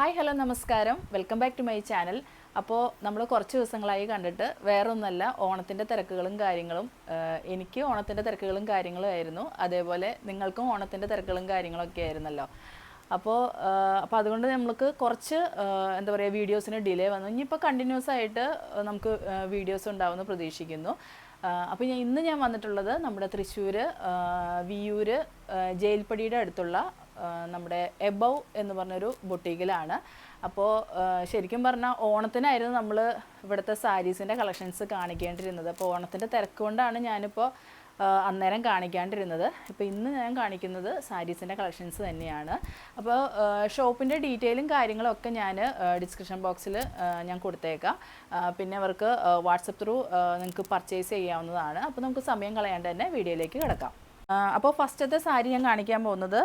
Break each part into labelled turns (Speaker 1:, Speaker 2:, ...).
Speaker 1: Hi hello നമസ്കാരം. Welcome back to my channel. അപ്പോൾ നമ്മൾ കുറച്ച് ദിവസങ്ങളായി കണ്ടിട്ട് വേറൊന്നല്ല ഓണത്തിന്റെ തിരക്കുകളും കാര്യങ്ങളും എനിക്ക് ഓണത്തിന്റെ തിരക്കുകളും കാര്യങ്ങളും ആയിരുന്നു. അതേപോലെ നിങ്ങൾക്കും ഓണത്തിന്റെ തിരക്കുകളും കാര്യങ്ങളൊക്കെ ആയിരുന്നല്ലോ. അപ്പോൾ അപ്പോൾ അതുകൊണ്ട് നമ്മൾക്ക് കുറച്ച് എന്താ പറയുക വീഡിയോസിന് ഡിലേ വന്നു. ഇനിയിപ്പോൾ കണ്ടിന്യൂസ് ആയിട്ട് നമുക്ക് വീഡിയോസ് ഉണ്ടാവുമെന്ന് പ്രതീക്ഷിക്കുന്നു. അപ്പോൾ ഞാൻ ഇന്ന് ഞാൻ വന്നിട്ടുള്ളത് നമ്മുടെ തൃശ്ശൂർ വിയൂർ ജയിൽപ്പടിയുടെ അടുത്തുള്ള നമ്മുടെ എബവ് എന്ന് പറഞ്ഞൊരു ബൊട്ടീക്കിലാണ്. അപ്പോൾ ശരിക്കും പറഞ്ഞാൽ ഓണത്തിനായിരുന്നു നമ്മൾ ഇവിടുത്തെ സാരീസിന്റെ കളക്ഷൻസ് കാണിക്കേണ്ടിരുന്നത്. അപ്പോൾ ഓണത്തിന്റെ തിരക്ക് കൊണ്ടാണ് ഞാനിപ്പോൾ അന്നേരം കാണിക്കാണ്ടിരുന്നത്. ഇപ്പോൾ ഇന്ന് ഞാൻ കാണിക്കുന്നത് സാരീസിന്റെ കളക്ഷൻസ് തന്നെയാണ്. അപ്പോൾ ഷോപ്പിന്റെ ഡീറ്റെയിലും കാര്യങ്ങളൊക്കെ ഞാൻ ഡിസ്ക്രിപ്ഷൻ ബോക്സിൽ ഞാൻ കൊടുത്തേക്കാം. പിന്നെ അവർക്ക് വാട്സപ്പ് ത്രൂ നിങ്ങൾക്ക് പർച്ചേസ് ചെയ്യാവുന്നതാണ്. അപ്പോൾ നമുക്ക് സമയം കളയാണ്ട് തന്നെ വീഡിയോയിലേക്ക് കിടക്കാം. അപ്പോൾ ഫസ്റ്റത്തെ സാരി ഞാൻ കാണിക്കാൻ പോകുന്നത്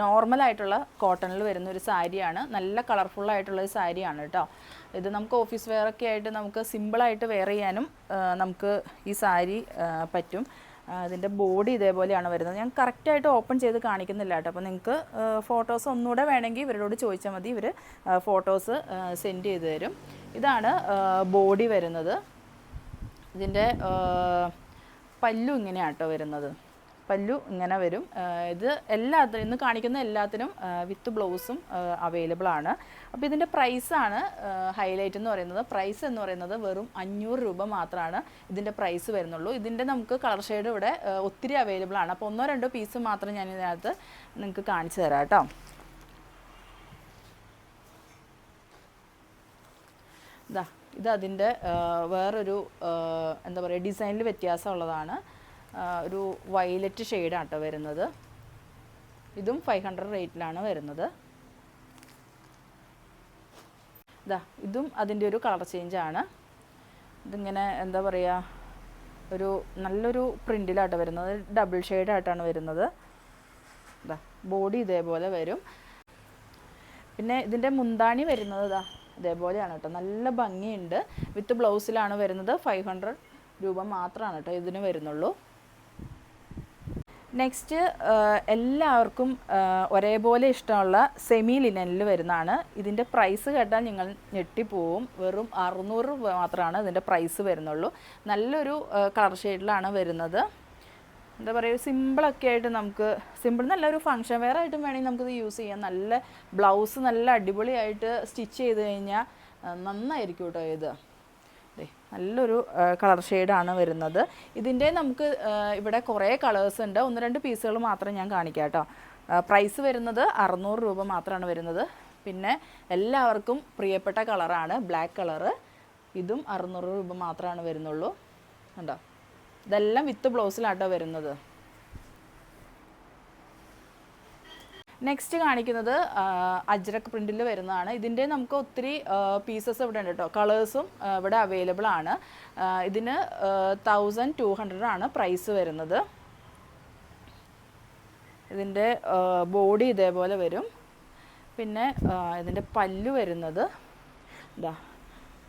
Speaker 1: നോർമൽ ആയിട്ടുള്ള കോട്ടണിൽ വരുന്ന ഒരു സാരിയാണ്. നല്ല കളർഫുൾ ആയിട്ടുള്ള ഒരു സാരിയാണ് കേട്ടോ. ഇത് നമുക്ക് ഓഫീസ് വെയർ ഒക്കെ ആയിട്ട് നമുക്ക് സിമ്പിളായിട്ട് വെയർ ചെയ്യാനും നമുക്ക് ഈ സാരി പറ്റും. അതിന്റെ ബോഡി ഇതേപോലെയാണ് വരുന്നത്. ഞാൻ കറക്റ്റായിട്ട് ഓപ്പൺ ചെയ്ത് കാണിക്കുന്നില്ല കേട്ടോ. അപ്പോൾ നിങ്ങൾക്ക് ഫോട്ടോസ് ഒന്നുകൂടെ വേണമെങ്കിൽ ഇവരോട് ചോദിച്ചാൽ മതി. ഇവർ ഫോട്ടോസ് സെൻഡ് ചെയ്ത് തരും. ഇതാണ് ബോഡി വരുന്നത്. ഇതിന്റെ പല്ലു ഇങ്ങനെയാട്ടോ വരുന്നത്. പല്ലു ഇങ്ങനെ വരും. ഇത് എല്ലാത്തിനും ഇന്ന് കാണിക്കുന്ന എല്ലാത്തിനും വിത്ത് ബ്ലൗസും അവൈലബിൾ ആണ്. അപ്പോൾ ഇതിന്റെ പ്രൈസാണ് ഹൈലൈറ്റ് എന്ന് പറയുന്നത്. പ്രൈസ് എന്ന് പറയുന്നത് വെറും അഞ്ഞൂറ് രൂപ മാത്രമാണ് ഇതിന്റെ പ്രൈസ് വരുന്നുള്ളൂ. ഇതിന്റെ നമുക്ക് കളർ ഷെയ്ഡ് ഇവിടെ ഒത്തിരി അവൈലബിൾ ആണ്. അപ്പോൾ ഒന്നോ രണ്ടോ പീസ് മാത്രം ഞാൻ ഇതിനകത്ത് നിങ്ങൾക്ക് കാണിച്ചു തരാം കേട്ടോ. ഇതാ ഇത് അതിന്റെ വേറൊരു എന്താ പറയുക ഡിസൈനിൽ വ്യത്യാസമുള്ളതാണ്. ഒരു വയലറ്റ് ഷെയ്ഡാണ് കേട്ടോ വരുന്നത്. ഇതും ഫൈവ് ഹൺഡ്രഡ് റേറ്റിലാണ് വരുന്നത്. ഇതാ ഇതും അതിന്റെ ഒരു കളർ ചേഞ്ചാണ് ഇതിങ്ങനെ എന്താ പറയുക ഒരു നല്ലൊരു പ്രിന്റിലാട്ടോ വരുന്നത്. ഡബിൾ ഷെയ്ഡായിട്ടാണ് വരുന്നത്. ഇതാ ബോഡി ഇതേപോലെ വരും. പിന്നെ ഇതിന്റെ മുന്താണി വരുന്നത് ഇതാ ഇതേപോലെയാണ് കേട്ടോ. നല്ല ഭംഗിയുണ്ട്. വിത്ത് ബ്ലൗസിലാണ് വരുന്നത്. ഫൈവ് ഹൺഡ്രഡ് രൂപ മാത്രമാണ് കേട്ടോ ഇതിന് വരുന്നുള്ളൂ. നെക്സ്റ്റ് എല്ലാവർക്കും ഒരേപോലെ ഇഷ്ടമുള്ള സെമി ലിനനിൽ വരുന്നതാണ്. ഇതിന്റെ പ്രൈസ് കേട്ടാൽ നിങ്ങൾ ഞെട്ടിപ്പോവും. വെറും അറുന്നൂറ് രൂപ മാത്രമാണ് ഇതിന്റെ പ്രൈസ് വരുന്നുള്ളൂ. നല്ലൊരു കളർ ഷെയ്ഡിലാണ് വരുന്നത്. എന്താ പറയുക സിമ്പിളൊക്കെ ആയിട്ട് നമുക്ക് സിമ്പിൾ നല്ലൊരു ഫങ്ഷൻ വെയർ ആയിട്ടും വേണമെങ്കിൽ നമുക്കിത് യൂസ് ചെയ്യാം. നല്ല ബ്ലൗസ് നല്ല അടിപൊളിയായിട്ട് സ്റ്റിച്ച് ചെയ്ത് കഴിഞ്ഞാൽ നന്നായിരിക്കും കേട്ടോ ഇത്. നല്ലൊരു കളർ ഷെയ്ഡാണ് വരുന്നത്. ഇതിന്റെ നമുക്ക് ഇവിടെ കുറേ കളേഴ്സ് ഉണ്ട്. ഒന്ന് രണ്ട് പീസുകൾ മാത്രം ഞാൻ കാണിക്കാം കേട്ടോ. പ്രൈസ് വരുന്നത് അറുന്നൂറ് രൂപ മാത്രമാണ് വരുന്നത്. പിന്നെ എല്ലാവർക്കും പ്രിയപ്പെട്ട കളറാണ് ബ്ലാക്ക് കളറ്. ഇതും അറുന്നൂറ് രൂപ മാത്രമാണ് വരുന്നുള്ളൂ. കണ്ടോ? ഇതെല്ലാം വിത്ത് ബ്ലൗസിലാട്ടോ വരുന്നത്. നെക്സ്റ്റ് കാണിക്കുന്നത് അജ്രക് പ്രിന്റിൽ വരുന്നതാണ്. ഇതിന്റെ നമുക്ക് ഒത്തിരി പീസസ് ഇവിടെ ഉണ്ട് കേട്ടോ. കളേഴ്സും ഇവിടെ അവൈലബിൾ ആണ്. ഇതിന് തൗസൻഡ് ടു ഹൺഡ്രഡ് ആണ് പ്രൈസ് വരുന്നത്. ഇതിന്റെ ബോഡി ഇതേപോലെ വരും. പിന്നെ ഇതിന്റെ പല്ല് വരുന്നത്. ഇതാ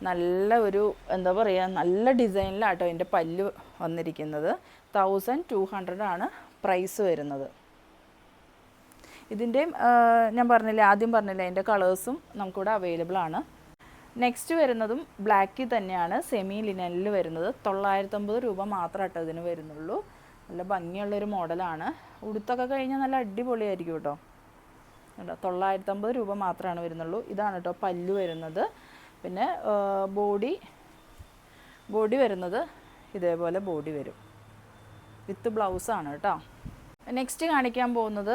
Speaker 1: നല്ല ഒരു എന്താ പറയുക നല്ല ഡിസൈനിലാട്ടോ ഇതിന്റെ പല്ല് വന്നിരിക്കുന്നത്. തൗസൻഡ് ടു ഹൺഡ്രഡ് ആണ് പ്രൈസ് വരുന്നത്. ഇതിന്റെയും ഞാൻ പറഞ്ഞില്ലേ ആദ്യം പറഞ്ഞില്ലേ അതിന്റെ കളേഴ്സും നമുക്കിവിടെ അവൈലബിൾ ആണ്. നെക്സ്റ്റ് വരുന്നതും ബ്ലാക്കിൽ തന്നെയാണ് സെമി ലിനനിൽ വരുന്നത്. തൊള്ളായിരത്തമ്പത് രൂപ മാത്രം കേട്ടോ ഇതിന് വരുന്നുള്ളൂ. നല്ല ഭംഗിയുള്ളൊരു മോഡലാണ്. ഉടുത്തൊക്കെ കഴിഞ്ഞാൽ നല്ല അടിപൊളിയായിരിക്കും കേട്ടോ. കേട്ടോ തൊള്ളായിരത്തമ്പത് രൂപ മാത്രമാണ് വരുന്നുള്ളൂ. ഇതാണ് കേട്ടോ പല്ല് വരുന്നത്. പിന്നെ ബോഡി ബോഡി വരുന്നത് ഇതേപോലെ ബോഡി വരും. വിത്ത് ബ്ലൗസാണ് കേട്ടോ. നെക്സ്റ്റ് കാണിക്കാൻ പോകുന്നത്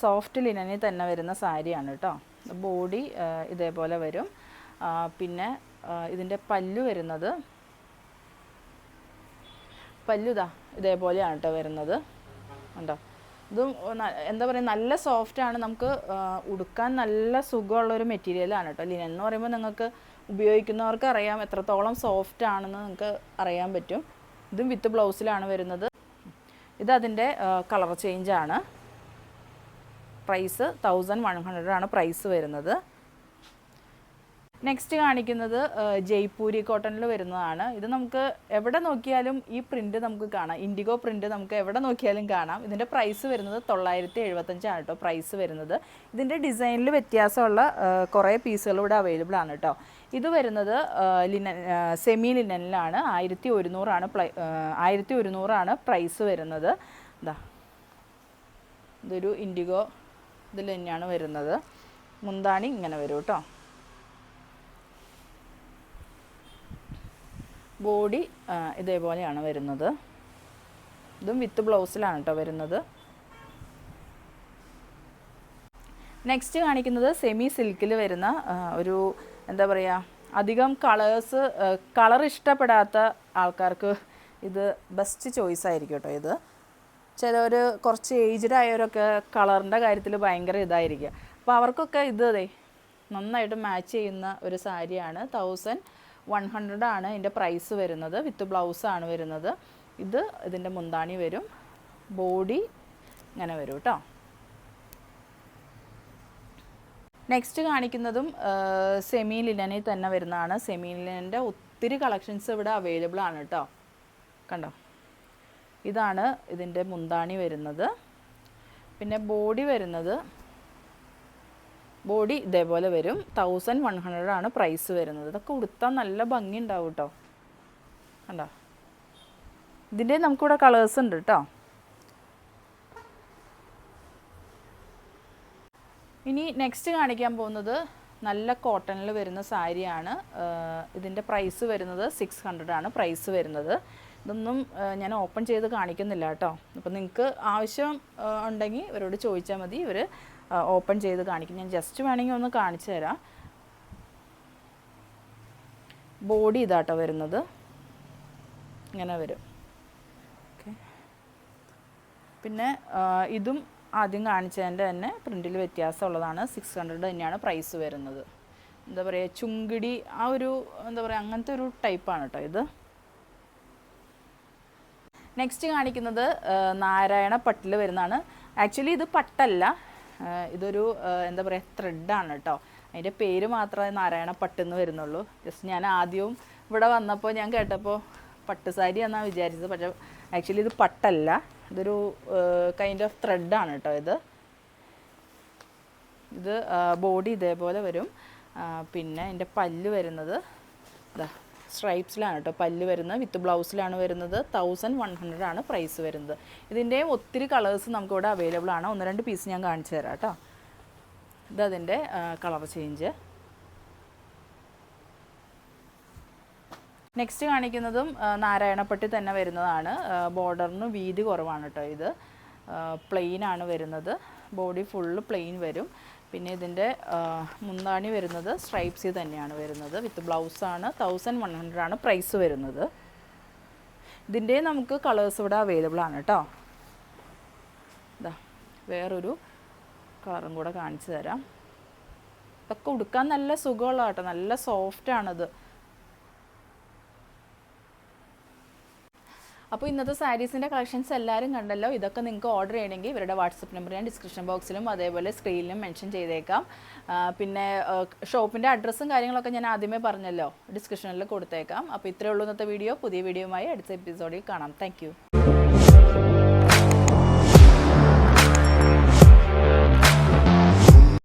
Speaker 1: സോഫ്റ്റ് ലിനനിൽ തന്നെ വരുന്ന സാരിയാണ് കേട്ടോ. ബോഡി ഇതേപോലെ വരും. പിന്നെ ഇതിന്റെ പല്ലു വരുന്നത്. പല്ലുതാ ഇതേപോലെയാണ് കേട്ടോ വരുന്നത്. ഉണ്ടോ ഇതും എന്താ പറയുക നല്ല സോഫ്റ്റാണ് നമുക്ക് ഉടുക്കാൻ നല്ല സുഖമുള്ളൊരു മെറ്റീരിയലാണ് കേട്ടോ. ലിനൻ എന്ന് പറയുമ്പോൾ നിങ്ങൾക്ക് ഉപയോഗിക്കുന്നവർക്ക് അറിയാം എത്രത്തോളം സോഫ്റ്റ് ആണെന്ന് നിങ്ങൾക്ക് അറിയാൻ പറ്റും. ഇതും വിത്ത് ബ്ലൗസിലാണ് വരുന്നത്. ഇത് അതിന്റെ കളർ ചേഞ്ചാണ്. പ്രൈസ് തൗസൻഡ് വൺ ഹൺഡ്രഡ് ആണ് പ്രൈസ് വരുന്നത്. നെക്സ്റ്റ് കാണിക്കുന്നത് ജയ്പൂരി കോട്ടണിൽ വരുന്നതാണ്. ഇത് നമുക്ക് എവിടെ നോക്കിയാലും ഈ പ്രിന്റ് നമുക്ക് കാണാം. ഇൻഡിഗോ പ്രിന്റ് നമുക്ക് എവിടെ നോക്കിയാലും കാണാം. ഇതിന്റെ പ്രൈസ് വരുന്നത് തൊള്ളായിരത്തി എഴുപത്തഞ്ചാണ് കേട്ടോ പ്രൈസ് വരുന്നത്. ഇതിന്റെ ഡിസൈനിൽ വ്യത്യാസമുള്ള കുറേ പീസുകൾ ഇവിടെ അവൈലബിൾ ആണ് കേട്ടോ. ഇത് വരുന്നത് ലിനൻ സെമി ലിനനിലാണ്. ആയിരത്തി ഒരുന്നൂറാണ് പ്ലൈ ആയിരത്തി ഒരുന്നൂറാണ് പ്രൈസ് വരുന്നത്. ഇതാ ഇതൊരു ഇൻഡിഗോ ഇതിൽ തന്നെയാണ് വരുന്നത്. മുന്താണി ഇങ്ങനെ വരും കേട്ടോ. ബോഡി ഇതേപോലെയാണ് വരുന്നത്. ഇതും വിത്ത് ബ്ലൗസിലാണ് കേട്ടോ വരുന്നത്. നെക്സ്റ്റ് കാണിക്കുന്നത് സെമി സിൽക്കിൽ വരുന്ന ഒരു എന്താ പറയുക അധികം കളേഴ്സ് കളർ ഇഷ്ടപ്പെടാത്ത ആൾക്കാർക്ക് ഇത് ബെസ്റ്റ് ചോയ്സ് ആയിരിക്കും കേട്ടോ ഇത്. ചിലർ കുറച്ച് ഏജ്ഡ് ആയവരൊക്കെ കളറിന്റെ കാര്യത്തിൽ ഭയങ്കര ഇതായിരിക്കുക അപ്പോൾ അവർക്കൊക്കെ ഇത് അതെ നന്നായിട്ട് മാച്ച് ചെയ്യുന്ന ഒരു സാരിയാണ് തൗസൻഡ് വൺ ഹൺഡ്രഡ് ആണ് ഇതിന്റെ പ്രൈസ് വരുന്നത്. വിത്ത് ബ്ലൗസ് ആണ് വരുന്നത്. ഇത് ഇതിന്റെ മുന്താണി വരും. ബോഡി ഇങ്ങനെ വരും കേട്ടോ നെക്സ്റ്റ് കാണിക്കുന്നതും സെമി ലിനനിൽ തന്നെ വരുന്നതാണ്. സെമി ലിനന്റെ ഒത്തിരി കളക്ഷൻസ് ഇവിടെ അവൈലബിൾ ആണ് കേട്ടോ കണ്ടോ? ഇതാണ് ഇതിന്റെ മുന്താണി വരുന്നത്. പിന്നെ ബോഡി വരുന്നത് ബോഡി ഇതേപോലെ വരും. തൗസൻഡ് വൺ ഹൺഡ്രഡ് ആണ് പ്രൈസ് വരുന്നത്. ഇതൊക്കെ ഉടുത്താൽ നല്ല ഭംഗി ഉണ്ടാവും കേട്ടോ കണ്ടോ? ഇതിന്റെ നമുക്കിവിടെ കളേഴ്സ് ഉണ്ട് കേട്ടോ ഇനി നെക്സ്റ്റ് കാണിക്കാൻ പോകുന്നത് നല്ല കോട്ടണിൽ വരുന്ന സാരിയാണ്. ഇതിന്റെ പ്രൈസ് വരുന്നത് സിക്സ് ഹൺഡ്രഡ് ആണ് പ്രൈസ് വരുന്നത്. ഇതൊന്നും ഞാൻ ഓപ്പൺ ചെയ്ത് കാണിക്കുന്നില്ല കേട്ടോ. അപ്പോൾ നിങ്ങൾക്ക് ആവശ്യം ഉണ്ടെങ്കിൽ ഇവരോട് ചോദിച്ചാൽ മതി. ഇവർ ഓപ്പൺ ചെയ്ത് കാണിക്കും. ഞാൻ ജസ്റ്റ് വേണമെങ്കിൽ ഒന്ന് കാണിച്ചു തരാം. ബോഡി ഇതാട്ടോ വരുന്നത്. ഇങ്ങനെ വരും. ഓക്കെ പിന്നെ ഇതും ആദ്യം കാണിച്ചതിന്റെ തന്നെ പ്രിന്റിൽ വ്യത്യാസമുള്ളതാണ്. സിക്സ് ഹൺഡ്രഡ് തന്നെയാണ് പ്രൈസ് വരുന്നത്. എന്താ പറയുക ചുങ്കിടി ആ ഒരു എന്താ പറയുക അങ്ങനത്തെ ഒരു ടൈപ്പാണ് കേട്ടോ ഇത്. നെക്സ്റ്റ് കാണിക്കുന്നത് നാരായണ പട്ടിൽ വരുന്നതാണ്. ആക്ച്വലി ഇത് പട്ടല്ല. ഇതൊരു എന്താ പറയുക ത്രെഡാണ് കേട്ടോ അതിന്റെ പേര് മാത്രമേ നാരായണ പട്ടെന്ന് വരുന്നുള്ളൂ. ജസ്റ്റ് ഞാൻ ആദ്യവും ഇവിടെ വന്നപ്പോൾ ഞാൻ കേട്ടപ്പോൾ പട്ട് സാരി എന്നാണ് വിചാരിച്ചത്. പക്ഷേ ആക്ച്വലി ഇത് പട്ടല്ല. ഇതൊരു കൈൻഡ് ഓഫ് ത്രെഡാണ് കേട്ടോ ഇത്. ഇത് ബോഡി ഇതേപോലെ വരും. പിന്നെ എന്റെ പല്ല് വരുന്നത് ഇതാ സ്ട്രൈപ്സിലാണ് കേട്ടോ പല്ല് വരുന്നത്. വിത്ത് ബ്ലൗസിലാണ് വരുന്നത്. തൗസൻഡ് വൺ ഹൺഡ്രഡ് ആണ് പ്രൈസ് വരുന്നത്. ഇതിന്റെയും ഒത്തിരി കളേഴ്സ് നമുക്കിവിടെ അവൈലബിൾ ആണ്. ഒന്ന് രണ്ട് പീസ് ഞാൻ കാണിച്ചു തരാം കേട്ടോ ഇതതിന്റെ കളർ ചേഞ്ച് നെക്സ്റ്റ് കാണിക്കുന്നതും നാരായണപ്പെട്ടി തന്നെ വരുന്നതാണ്. ബോർഡറിന് വീതി കുറവാണ് കേട്ടോ ഇത്. പ്ലെയിൻ ആണ് വരുന്നത്. ബോഡി ഫുള്ള് പ്ലെയിൻ വരും. പിന്നെ ഇതിന്റെ മുന്താണി വരുന്നത് സ്ട്രൈപ്സിൽ തന്നെയാണ് വരുന്നത്. വിത്ത് ബ്ലൗസാണ് തൗസൻഡ് വൺ ഹൺഡ്രഡ് ആണ് പ്രൈസ് വരുന്നത്. ഇതിന്റെ നമുക്ക് കളേഴ്സ് ഇവിടെ അവൈലബിൾ ആണ് കേട്ടോ ഇതാ വേറൊരു കളറും കൂടെ കാണിച്ചു തരാം. ഇതൊക്കെ ഉടുക്കാൻ നല്ല സുഖമുള്ള കേട്ടോ നല്ല സോഫ്റ്റ് ആണത്. അപ്പോൾ ഇന്നത്തെ സാരീസിന്റെ കളക്ഷൻസ് എല്ലാവരും കണ്ടല്ലോ? ഇതൊക്കെ നിങ്ങൾക്ക് ഓർഡർ ചെയ്യണമെങ്കിൽ ഇവരുടെ വാട്സപ്പ് നമ്പർ ഞാൻ ഡിസ്ക്രിപ്ഷൻ ബോക്സിലും അതേപോലെ സ്ക്രീനിലും മെൻഷൻ ചെയ്തേക്കാം. പിന്നെ ഷോപ്പിന്റെ അഡ്രസ്സും കാര്യങ്ങളൊക്കെ ഞാൻ ആദ്യമേ പറഞ്ഞല്ലോ. ഡിസ്ക്രിപ്ഷനിൽ കൊടുത്തേക്കാം. അപ്പോൾ ഇത്രയേ ഉള്ളൂ ഇന്നത്തെ വീഡിയോ പുതിയ വീഡിയോയുമായി അടുത്ത എപ്പിസോഡിൽ കാണാം. താങ്ക്